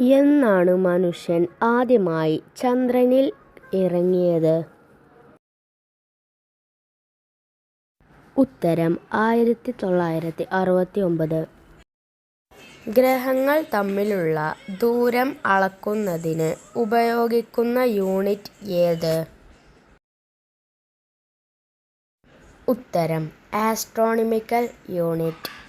എന്നാണ് മനുഷ്യൻ ആദ്യമായി ചന്ദ്രനിൽ ഇറങ്ങിയത്? ഉത്തരം ആയിരത്തി തൊള്ളായിരത്തി അറുപത്തി ഒമ്പത് ഗ്രഹങ്ങൾ തമ്മിലുള്ള ദൂരം അളക്കുന്നതിന് ഉപയോഗിക്കുന്ന യൂണിറ്റ് ഏത്? ഉത്തരം ആസ്ട്രോണമിക്കൽ യൂണിറ്റ്.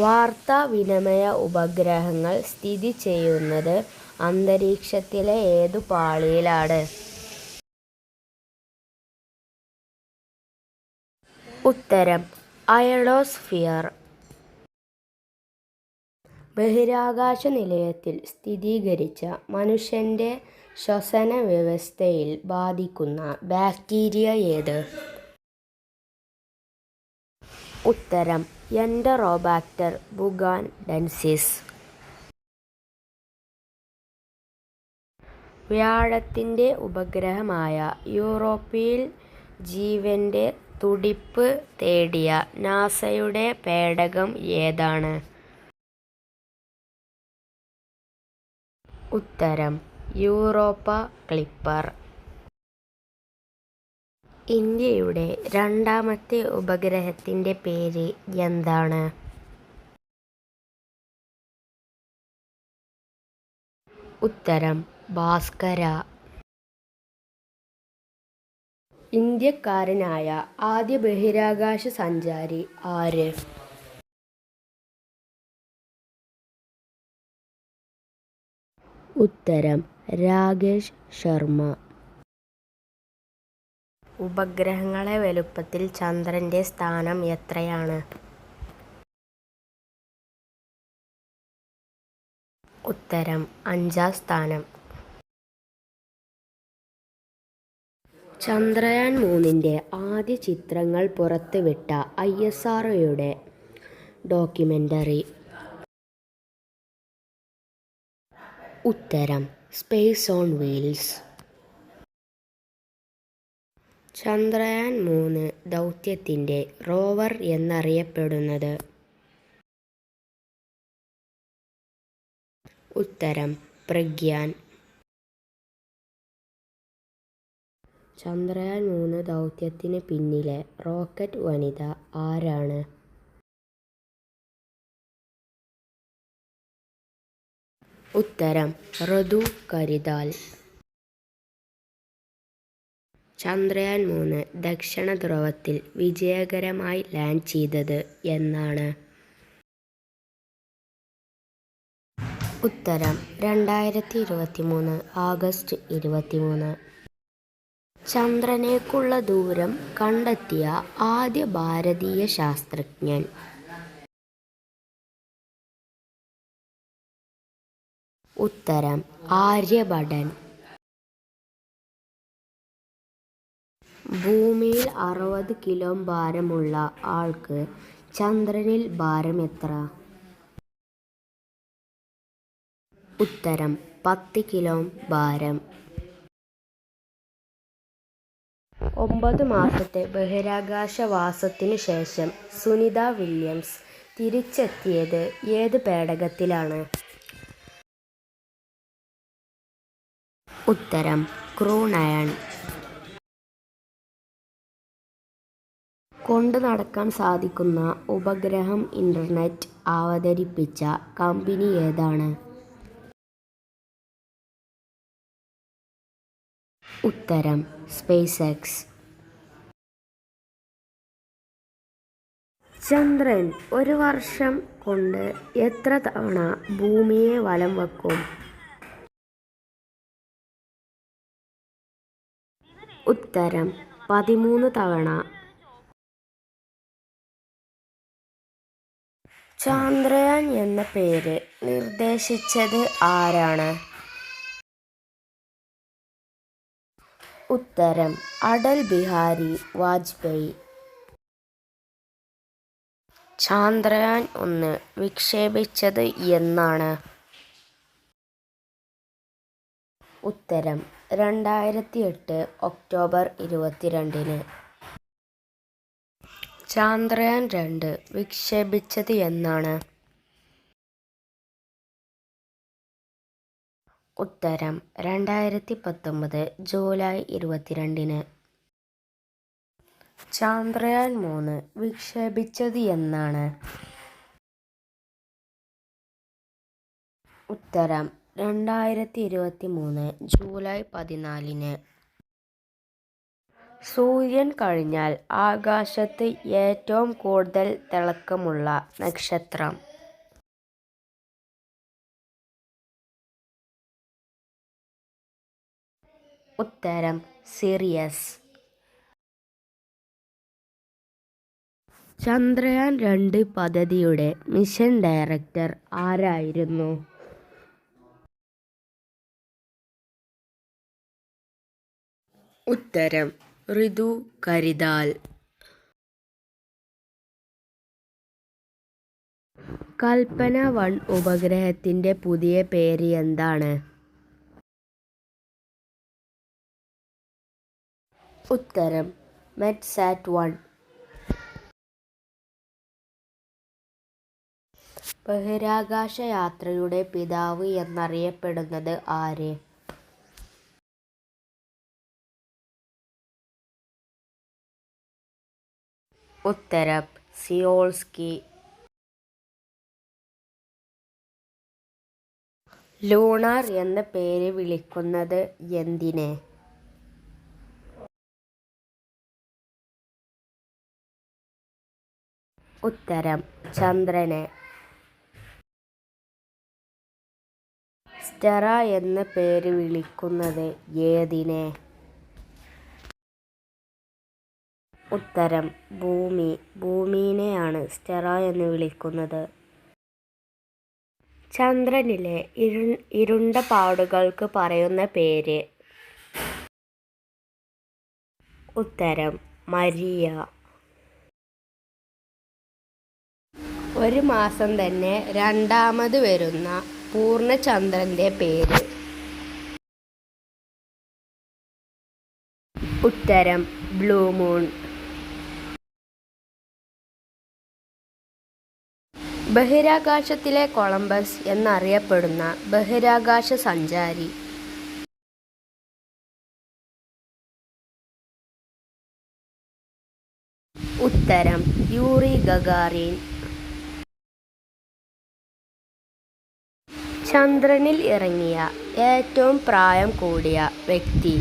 വാർത്താവിനിമയ ഉപഗ്രഹങ്ങൾ സ്ഥിതി ചെയ്യുന്നത് അന്തരീക്ഷത്തിലെ ഏതു പാളിയിലാണ്? ഉത്തരം അയഡോസ്ഫിയർ ബഹിരാകാശ നിലയത്തിൽ സ്ഥിരീകരിച്ച മനുഷ്യന്റെ ശ്വസന വ്യവസ്ഥയിൽ ബാധിക്കുന്ന ബാക്ടീരിയ ഏത്? ഉത്തരം എൻഡറോബാക്ടർ ബുഗാൻ ഡെൻസിസ് വ്യാഴത്തിന്റെ ഉപഗ്രഹമായ യൂറോപ്പിൽ ജീവന്റെ തുടിപ്പ് തേടിയ നാസയുടെ പേടകം ഏതാണ്? ഉത്തരം യൂറോപ്പ ക്ലിപ്പർ. ഇന്ത്യയുടെ രണ്ടാമത്തെ ഉപഗ്രഹത്തിന്റെ പേര് എന്താണ്? ഉത്തരം ഭാസ്കര. ഇന്ത്യക്കാരനായ ആദ്യ ബഹിരാകാശ സഞ്ചാരി ആര്? ഉത്തരം രാകേഷ് ശർമ്മ. ഉപഗ്രഹങ്ങളുടെ വലുപ്പത്തിൽ ചന്ദ്രന്റെ സ്ഥാനം എത്രയാണ്? ഉത്തരം അഞ്ചാം സ്ഥാനം. ചന്ദ്രയാൻ മൂന്നിന്റെ ആദ്യ ചിത്രങ്ങൾ പുറത്തുവിട്ട ഐ എസ് ആർ ഒയുടെ ഡോക്യുമെന്ററി ഉത്തരം സ്പേസ് ഓൺ വീൽസ്. ചന്ദ്രയാൻ മൂന്ന് ദൗത്യത്തിന്റെ റോവർ എന്നറിയപ്പെടുന്നത്? ഉത്തരം പ്രഗ്യാൻ. ചന്ദ്രയാൻ മൂന്ന് ദൗത്യത്തിന് പിന്നിലെ റോക്കറ്റ് വനിത ആരാണ്? ഉത്തരം ഋതു കരിതാൽ. ചന്ദ്രയാൻ മൂന്ന് ദക്ഷിണ ധ്രുവത്തിൽ വിജയകരമായി ലാൻഡ് ചെയ്തത് എന്നാണ്? ഉത്തരം രണ്ടായിരത്തി ഇരുപത്തി മൂന്ന് ആഗസ്റ്റ് ഇരുപത്തിമൂന്ന്. ചന്ദ്രനേക്കുള്ള ദൂരം കണ്ടെത്തിയ ആദ്യ ഭാരതീയ ശാസ്ത്രജ്ഞൻ? ഉത്തരം ആര്യഭടൻ. ഭൂമിയിൽ അറുപത് കിലോ ഭാരമുള്ള ആൾക്ക് ചന്ദ്രനിൽ ഭാരം എത്ര? ഉത്തരം പത്ത് കിലോ ഭാരം. ഒമ്പത് മാസത്തെ ബഹിരാകാശവാസത്തിനു ശേഷം സുനിത വില്യംസ് തിരിച്ചെത്തിയത് ഏത് പേടകത്തിലാണ്? ഉത്തരം ക്രൂ നയൻ. കൊണ്ടുനടക്കാൻ സാധിക്കുന്ന ഉപഗ്രഹം ഇന്റർനെറ്റ് അവതരിപ്പിച്ച കമ്പനി ഏതാണ്? ഉത്തരം സ്പേസ് എക്സ്. ചന്ദ്രൻ ഒരു വർഷം കൊണ്ട് എത്ര തവണ ഭൂമിയെ വലം വെക്കും ഉത്തരം പതിമൂന്ന് തവണ. ചന്ദ്രയാൻ എന്ന പേര് നിർദ്ദേശിച്ചത് ആരാണ്? ഉത്തരം അടൽ ബിഹാരി വാജ്പേയി. ചാന്ദ്രയാൻ ഒന്ന് വിക്ഷേപിച്ചത് എന്നാണ്? ഉത്തരം രണ്ടായിരത്തി എട്ട് ഒക്ടോബർ ഇരുപത്തിരണ്ടിന്. ചാന്ദ്രയാൻ രണ്ട് വിക്ഷേപിച്ചത് എന്നാണ്. ഉത്തരം രണ്ടായിരത്തി പത്തൊമ്പത് ജൂലൈ ഇരുപത്തിരണ്ടിന്. ചാന്ദ്രയാൻ മൂന്ന് വിക്ഷേപിച്ചത് എന്നാണ്. ഉത്തരം രണ്ടായിരത്തി ഇരുപത്തി മൂന്ന് ജൂലൈ പതിനാലിന്. സൂര്യൻ കഴിഞ്ഞാൽ ആകാശത്ത് ഏറ്റവും കൂടുതൽ തിളക്കമുള്ള നക്ഷത്രം. ഉത്തരം സിറിയസ്. ചന്ദ്രയാൻ രണ്ട് പദ്ധതിയുടെ മിഷൻ ഡയറക്ടർ ആരായിരുന്നു? ഉത്തരം ഋതു കരിതാൽ കൽപ്പന വൺ ഉപഗ്രഹത്തിന്റെ പുതിയ പേര് എന്താണ്? ഉത്തരം മെറ്റ്സാറ്റ് വൺ. ബഹിരാകാശ യാത്രയുടെ പിതാവ് എന്നറിയപ്പെടുന്നത് ആര്? ഉത്തരം സിയോൾസ്കി. ലൂണാർ എന്ന പേര് വിളിക്കുന്നത് എന്തിനെ? ഉത്തരം ചന്ദ്രനെ. സ്റ്റെറ എന്ന പേര് വിളിക്കുന്നത് ഏതിനെ? ഉത്തരം ഭൂമി. ഭൂമിനെയാണ് സ്റ്റെറ എന്ന് വിളിക്കുന്നത്. ചന്ദ്രനിലെ ഇരു ഇരുണ്ട പാടുകൾക്ക് പറയുന്ന പേര്. ഉത്തരം മരിയ. ഒരു മാസം തന്നെ രണ്ടാമത് വരുന്ന പൂർണചന്ദ്രന്റെ പേര്. ഉത്തരം ബ്ലൂ മൂൺ. ബഹിരാകാശത്തിലെ കൊളംബസ് എന്നറിയപ്പെടുന്ന ബഹിരാകാശ സഞ്ചാരി. ഉത്തരം യൂറി ഗഗാറിൻ. ചന്ദ്രനിൽ ഇറങ്ങിയ ഏറ്റവും പ്രായം കൂടിയ വ്യക്തി.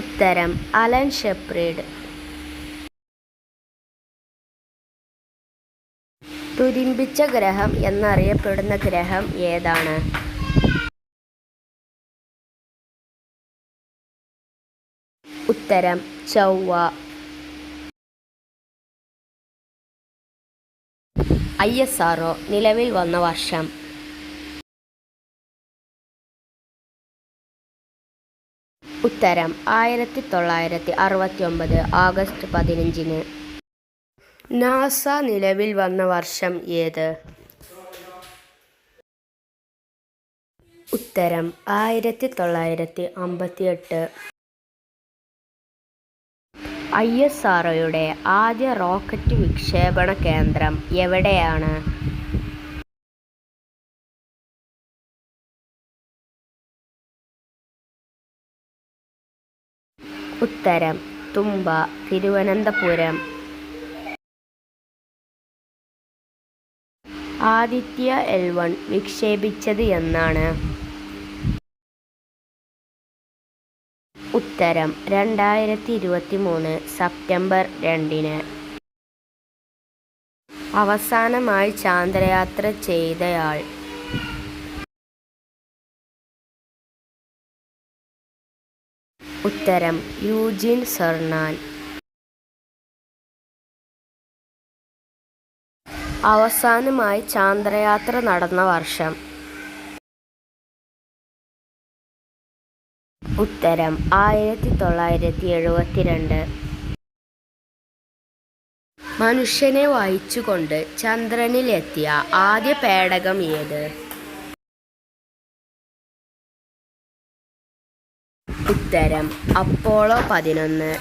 ഉത്തരം അലൻ ഷെപ്രീഡ്. തുരിമ്പിച്ച ഗ്രഹം എന്നറിയപ്പെടുന്ന ഗ്രഹം ഏതാണ്? ഉത്തരം ചൊവ്വ. ഐ എസ് ആർ ഒ നിലവിൽ വന്ന വർഷം. ഉത്തരം ആയിരത്തി തൊള്ളായിരത്തി അറുപത്തി ഒമ്പത് ആഗസ്റ്റ് പതിനഞ്ചിന്. നാസ നിലവിൽ വന്ന വർഷം ഏത്? ഉത്തരം ആയിരത്തി തൊള്ളായിരത്തി അമ്പത്തി എട്ട് ഐ എസ് ആർഒയുടെ ആദ്യ റോക്കറ്റ് വിക്ഷേപണ കേന്ദ്രം എവിടെയാണ്? ഉത്തരം തുമ്പ തിരുവനന്തപുരം. ആദിത്യ എൽ വൺ വിക്ഷേപിച്ചത് എന്നാണ്. ഉത്തരം രണ്ടായിരത്തി ഇരുപത്തി മൂന്ന് സെപ്റ്റംബർ രണ്ടിന്. അവസാനമായി ചാന്ദ്രയാത്ര ചെയ്തയാൾ. ഉത്തരം യൂജിൻ സർണാൻ. അവസാനമായി ചാന്ദ്രയാത്ര നടന്ന വർഷം. ഉത്തരം ആയിരത്തി തൊള്ളായിരത്തി എഴുപത്തിരണ്ട് മനുഷ്യനെ വഹിച്ചുകൊണ്ട് ചന്ദ്രനിലെത്തിയ ആദ്യ പേടകം ഏത്? ഉത്തരം അപ്പോളോ പതിനൊന്ന്.